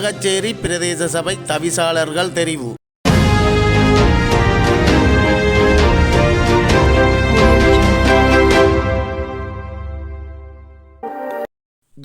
கச்சேரி பிரதேச சபை தவிசாளர்கள் தெரிவு.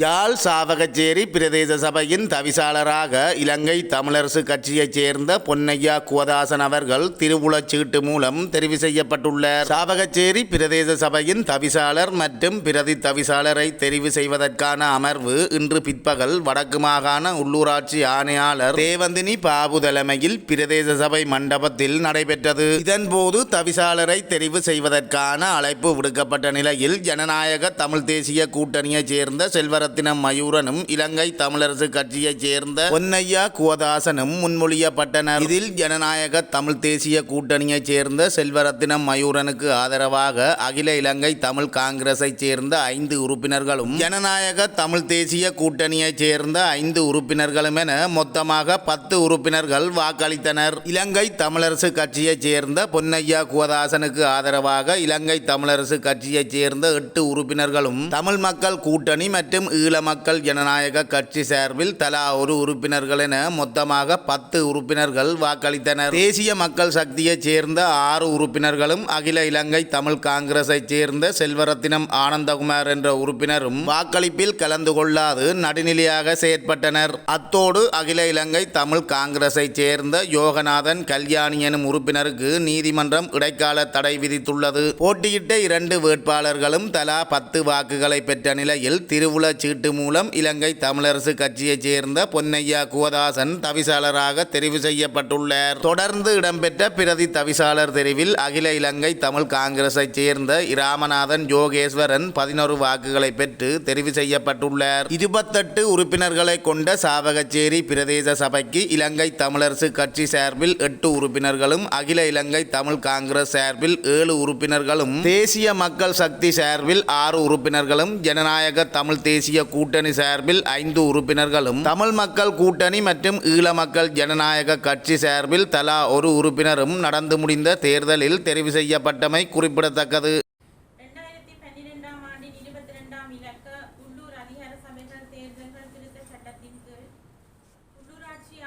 யாழ் சாவகச்சேரி பிரதேச சபையின் தவிசாளராக இலங்கை தமிழரசு கட்சியைச் சேர்ந்த பொன்னையா குவதாசன் அவர்கள் திருவுளச் சீட்டு மூலம் தெரிவு செய்யப்பட்டுள்ளார். சாவகச்சேரி பிரதேச சபையின் தவிசாளர் மற்றும் பிரதி தவிசாளரை தெரிவு செய்வதற்கான அமர்வு இன்று பிற்பகல் வடக்கு மாகாண உள்ளூராட்சி ஆணையாளர் தேவந்தினி பாபு தலைமையில் பிரதேச சபை மண்டபத்தில் நடைபெற்றது. இதன்போது தவிசாளரை தெரிவு செய்வதற்கான அழைப்பு விடுக்கப்பட்ட நிலையில் ஜனநாயக தமிழ் தேசிய கூட்டணியைச் சேர்ந்த செல்வரத்தினம் மயூரனும் இலங்கை தமிழரசு கட்சியைச் சேர்ந்த பொன்னையா குவதாசனும் முன்மொழியப்பட்டனர். இதில் ஜனநாயக தமிழ் தேசிய கூட்டணியைச் சேர்ந்த செல்வரத்தினம் மயூரனுக்கு ஆதரவாக அகில இலங்கை தமிழ் காங்கிரஸைச் சேர்ந்த ஐந்து உறுப்பினர்களும் ஜனநாயக தமிழ் தேசிய கூட்டணியைச் சேர்ந்த ஐந்து உறுப்பினர்களும் என மொத்தமாக பத்து உறுப்பினர்கள் வாக்களித்தனர். இலங்கை தமிழரசு கட்சியைச் சேர்ந்த பொன்னையா குவதாசனுக்கு ஆதரவாக இலங்கை தமிழரசு கட்சியைச் சேர்ந்த எட்டு உறுப்பினர்களும் தமிழ் மக்கள் கூட்டணி மற்றும் ஈழ மக்கள் ஜனநாயக கட்சி சார்பில் தலா ஒரு உறுப்பினர்கள் என மொத்தமாக பத்து உறுப்பினர்கள் வாக்களித்தனர். தேசிய மக்கள் சக்தியைச் சேர்ந்த ஆறு உறுப்பினர்களும் அகில இலங்கை தமிழ் காங்கிரஸைச் சேர்ந்த செல்வரத்தினம் ஆனந்தகுமார் என்ற உறுப்பினரும் வாக்களிப்பில் கலந்து கொள்ளாது நடுநிலையாக செயற்பட்டனர். அத்தோடு அகில இலங்கை தமிழ் காங்கிரஸைச் சேர்ந்த யோகநாதன் கல்யாணி எனும் உறுப்பினருக்கு நீதிமன்றம் இடைக்கால தடை விதித்துள்ளது. போட்டியிட்ட இரண்டு வேட்பாளர்களும் தலா பத்து வாக்குகளை பெற்ற நிலையில் திருவுள சீட்டு மூலம் இலங்கை தமிழரசு கட்சியைச் சேர்ந்த பொன்னையா குவதாசன் தவிசாளராக தெரிவு செய்யப்பட்டுள்ளார். தொடர்ந்து இடம்பெற்ற பிரதி தவிசாளர் தெரிவில் அகில இலங்கை தமிழ் காங்கிரஸைச் சேர்ந்த இராமநாதன் யோகேஸ்வரன் பதினோரு வாக்குகளை பெற்று தெரிவு செய்யப்பட்டுள்ளார். இருபத்தெட்டு உறுப்பினர்களை கொண்ட சாவகச்சேரி பிரதேச சபைக்கு இலங்கை தமிழரசு கட்சி சார்பில் எட்டு உறுப்பினர்களும் அகில இலங்கை தமிழ் காங்கிரஸ் சார்பில் ஏழு உறுப்பினர்களும் தேசிய மக்கள் சக்தி சார்பில் ஆறு உறுப்பினர்களும் ஜனநாயக தமிழ் தேசிய கூட்டணி சார்பில் ஐந்து உறுப்பினர்களும் தமிழ் மக்கள் கூட்டணி மற்றும் ஈழ மக்கள் ஜனநாயக கட்சி சார்பில் தலா ஒரு உறுப்பினரும் நடந்து முடிந்த தேர்தலில் தெரிவு செய்யப்பட்டமை குறிப்பிடத்தக்கது.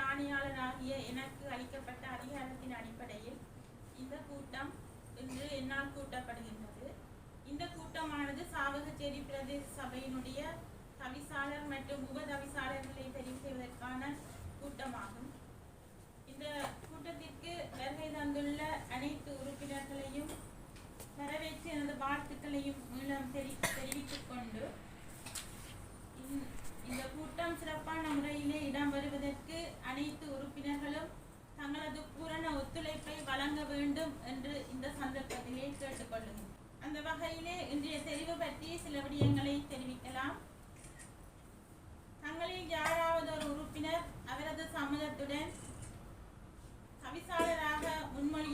ஆணையாளராகிய எனக்கு அளிக்கப்பட்ட அதிகாரத்தின் அடிப்படையில் இந்த கூட்டம் இன்று என்னால் கூட்டப்படுகின்றது. இந்த கூட்டமானது சாவகச்சேரி பிரதேச சபையினுடைய தவிசாளர் மற்றும் உப தவிசாளர்களை தெரிவு செய்வதற்கான கூட்டமாகும். இந்த கூட்டத்திற்கு வருகை தந்துள்ள அனைத்து உறுப்பினர்களையும் வரவேற்று எனது வாழ்த்துக்களையும் மீளம் தெரி தெரிவித்துக் கொண்டு இந்த- இந்த கூட்டம் சிறப்பான முறையிலே இடம்பெறுவதற்கு அனைத்து உறுப்பினர்களும் தங்களது பூரண ஒத்துழைப்பை வழங்க வேண்டும் என்று இந்த சந்தர்ப்பத்திலே கேட்டுக்கொள்ளுங்கள் அந்த வகையிலே இன்றைய தெரிவு பற்றி சில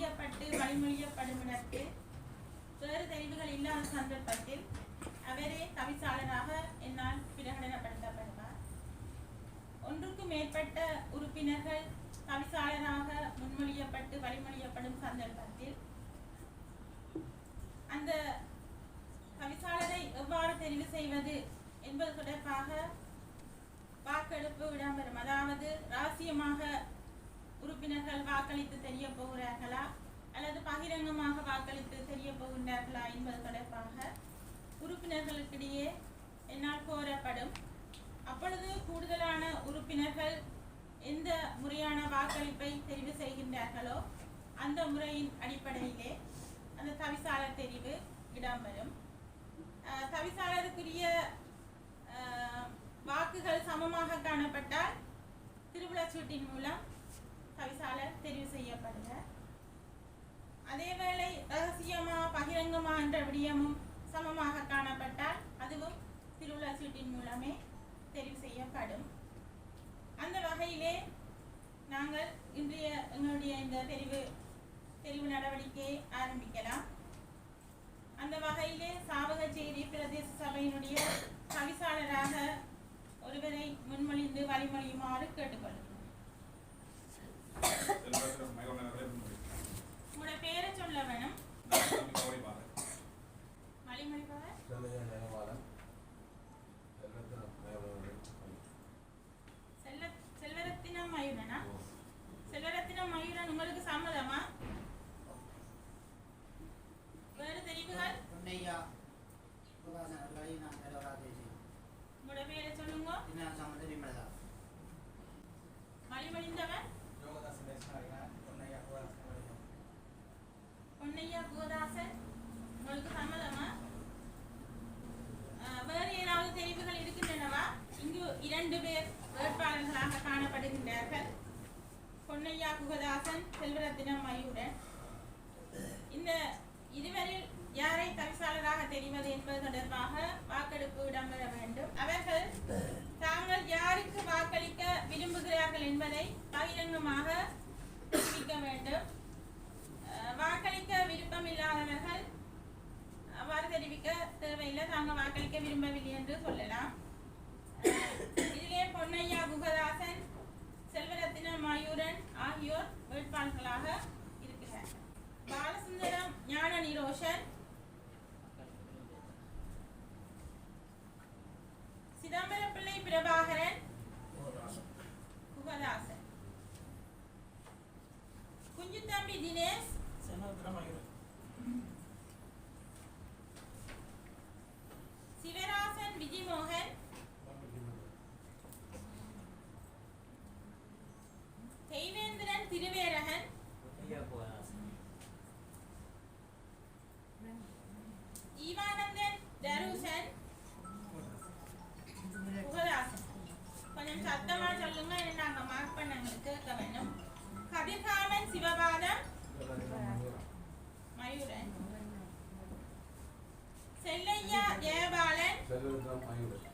முன்மொழியப்பட்டு வழிமொழியப்படும் இடத்து வேறு தெரிவுகள் இல்லாத சந்தர்ப்பத்தில் அவரே தவிசாளராக என்னால் பிரகடனப்படுத்தப்படுவார். ஒன்றுக்கு மேற்பட்ட உறுப்பினர்கள் தவிசாளராக முன்மொழியப்பட்டு வழிமொழியப்படும் சந்தர்ப்பத்தில் அந்த தவிசாளரை எவ்வாறு தெரிவு செய்வது என்பது தொடர்பாக வாக்கெடுப்பு விடம்பெறும் அதாவது ரகசியமாக உறுப்பினர்கள் வாக்களித்து தெரிய போகிறார்களா? அல்லது பகிரங்கமாக வாக்களித்து தெரிய போகின்றார்களா என்பது தொடர்பாக உறுப்பினர்களுக்கிடையே என்னால் கோரப்படும். அப்பொழுது கூடுதலான உறுப்பினர்கள் எந்த முறையான வாக்களிப்பை தெரிவு செய்கின்றார்களோ அந்த முறையின் அடிப்படையிலே அந்த தவிசாளர் தெரிவு இடம்பெறும். தவிசாளருக்குரிய வாக்குகள் சமமாக காணப்பட்டால் திருவிழா சூட்டின் மூலம் தவிசாளர் தெரிவு செய்யப்படுங்க அதேவேளை ரகசியமா பகிரங்கமா என்ற விடயமும் சமமாக காணப்பட்டால் அதுவும் திருவிழா சீட்டின் மூலமே தெரிவு செய்யப்படும். அந்த வகையிலே நாங்கள் இன்றைய எங்களுடைய இந்த தெரிவு தெரிவு நடவடிக்கையை ஆரம்பிக்கலாம். அந்த வகையிலே சாவகச்சேரி பிரதேச சபையினுடைய தவிசாளராக ஒருவரை முன்மொழிந்து வழிமொழியுமாறு கேட்டுக்கொள்ளும் உங்களோட பேரை சொல்ல வேணும். நான் தம்பி கௌரிபாலன். வழிமொழிபவர் செல்லையா ஜெயபாலன் செல்லத்தினம் மேவர்கள் செல்ல என்னன்னா செல்வரத்தினம் மயூரன் உங்களுக்கு சம்மதமா வேறு தெரிவுகள் பொன்னையா சுகாசன் அவர்களை நான் தலைவராக பேசுகிறேன் உங்களோட பேரை சொல்லுங்க என்ன சம்மந்த விமலதா வழிமொழிந்தவன் யோகதாசன் பேசினாருங்க பொன்னையா யோகதாசன் அவர்கள். பொன்னையா குகதாசன் உங்களுக்கு சம்மதமா அஹ், வேறு ஏதாவது தெரிவுகள் இருக்கின்றனவா இங்கு இரண்டு பேர் வேட்பாளர்களாக காணப்படுகின்றார்கள் பொன்னையா செல்வரத்தினம் மயூரன். இந்த இதுவரையில் யாரை தவிசாளராக தெரிவது என்பது தொடர்பாக வாக்கெடுப்பு இடம்பெற வேண்டும். அவர்கள் தாங்கள் யாருக்கு வாக்களிக்க விரும்புகிறார்கள் என்பதை பகிரங்கமாக தெரிவிக்க வேண்டும். வாக்களிக்க விருப்பம் இல்லாதவர்கள் அவ்வாறு தெரிவிக்க தேவையில்லை. தாங்கள் வாக்களிக்க விரும்பவில்லை என்று சொல்லலாம். இதிலே பொன்னையா குகதாசன் செல்வரத்தின மயூரன் ஆகியோர் வேட்பாளர்களாக இருக்கிறார் பாலசுந்தரம் ஞான நிரோஷன் சிதம்பரப்பிள்ளை பிரபாகரன் குகதாசன் குஞ்சுத்தம்பி தினேஷ் சிவராசன் Seven.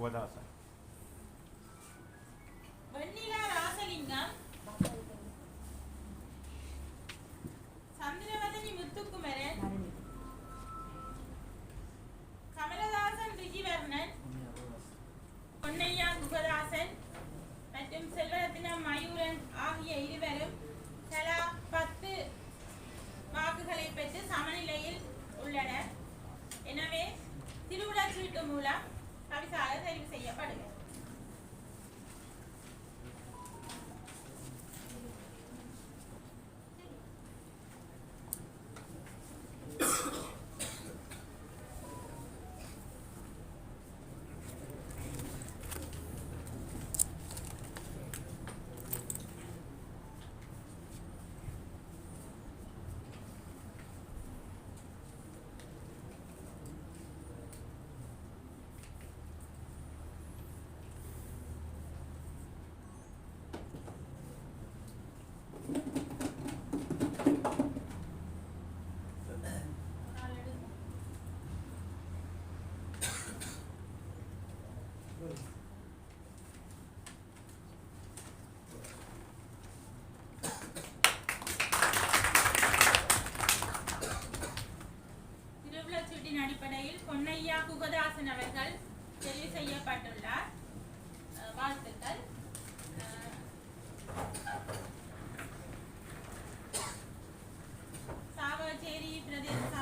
கோதாசன் வெண்ணிலா ராசலிங்கம் சந்திரவதனி முத்துக்குமரன். கமலதாசன் ரிஜிவர்ணன். பொன்னையா குகதாசன். மற்றும் செல்வரத்தினம் மயூரன் ஆகிய இருவரும் தலா பத்து வாக்குகளை பெற்று சமநிலையில் உள்ளனர். எனவே திருவிழா சீட்டு மூலம் சாவடி சாய தெரிவு செய்யப்படுகிறது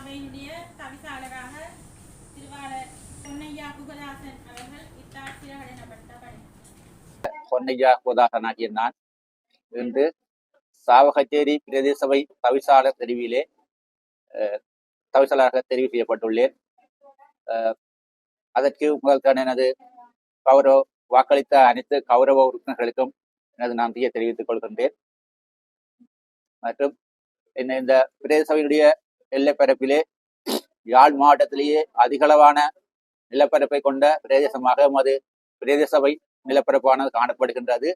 செய்யப்படும் தவிசாளராக திருவாளர் பொன்னையா குகதாசன் அவர்கள் இத்தாட்சி பிரகடனப்பட்ட பணி பொன்னையா கோதாசனாகிய நான் இன்று சாவகச்சேரி பிரதேச தவிசாளர் தெரிவிலே தவிசாளராக தெரிவு செய்யப்பட்டுள்ளேன் அதற்கு உங்களுக்கான எனது கௌரவ வாக்களித்த அனைத்து கௌரவ உறுப்பினர்களுக்கும் எனது நன்றியை தெரிவித்துக் கொள்கின்றேன் மற்றும் என்ன இந்த பிரதேசவையினுடைய எல்லைப்பரப்பிலே யாழ் மாவட்டத்திலேயே அதிகளவான நிலப்பரப்பை கொண்ட பிரதேசமாக எமது பிரதேச சபை நிலப்பரப்பானது காணப்படுகின்றது.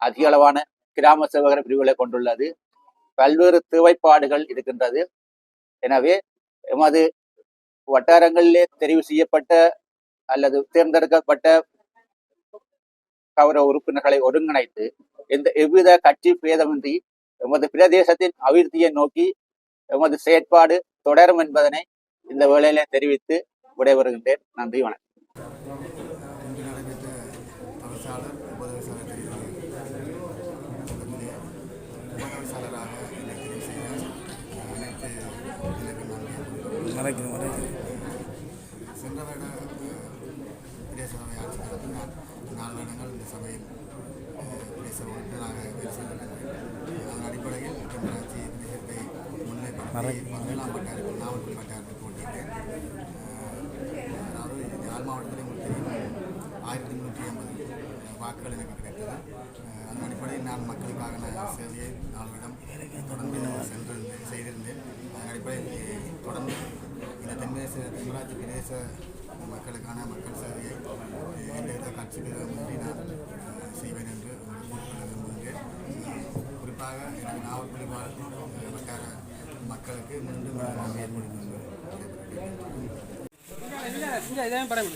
அதிக அளவான கிராம சேவகர் பிரிவுகளை கொண்டுள்ளது. பல்வேறு தேவைப்பாடுகள் இருக்கின்றது. எனவே எமது வட்டாரங்களிலே தெரிவு செய்யப்பட்ட அல்லது தேர்ந்தெடுக்கப்பட்ட கௌரவ உறுப்பினர்களை ஒருங்கிணைத்து எந்த எவ்வித கட்சி பேதமின்றி எமது பிரதேசத்தின் அபிவிருத்தியை நோக்கி எமது செயற்பாடு தொடரும் என்பதனை இந்த வேளையிலே தெரிவித்து விடைபெறுகின்றேன். நன்றி வணக்கம். இன்று நடைபெற்ற தவிசாளர் உபதவிசாளர் தெரிவு கூட்டத்திலே உபதவிசாளராக என்னை தெரிவு செய்த அனைத்து உறுப்பினர்களுக்கும் நன்றியை சென்ற வருட அஹ், பிரதேச சபை ஆட்சி காலத்தில் நான் நாலு வருடங்கள் இந்த சபையில் அஹ், பிரதேச உறுப்பினராக வேலை செய்திருக்கிறேன் அதன் அடிப்படையில் தென்மராட்சி பிரதேசத்தை முன்னிலைப்படுத்தி பதினேழாம் வட்டாரத்தில் நாமக்கல் வட்டாரத்தில் போட்டியிட்டேன் அதாவது யாழ் மாவட்டத்தில் உங்களுக்கு தெரியும். ஆயிரத்தி முந்நூற்றி ஐம்பது வாக்குகள் எனக்கு கிடைத்தது. அஹ், அதன் அடிப்படையில் நான் மக்களுக்கான சேவையை நாலு நாளிடம் தொடர்ந்து நான் சென்று செய்திருந்தேன். அதன் அடிப்படையில் தொடர்ந்து இந்த தென்மேச தென்மராட்சி பிரதேச மக்களுக்கான மக்கள் சேவையை எந்த எந்தவித கட்சி பேதமின்றி நான் செய்வேன் என்று உங்களுக்கு கூறிக்கொள்ள குறிப்பாக எனக்கு நாவல்பள்ளி வாழ் வட்டார மக்களுக்கு மீண்டும் நான் ஏற்படுத்தி இல்லை இதை படம்.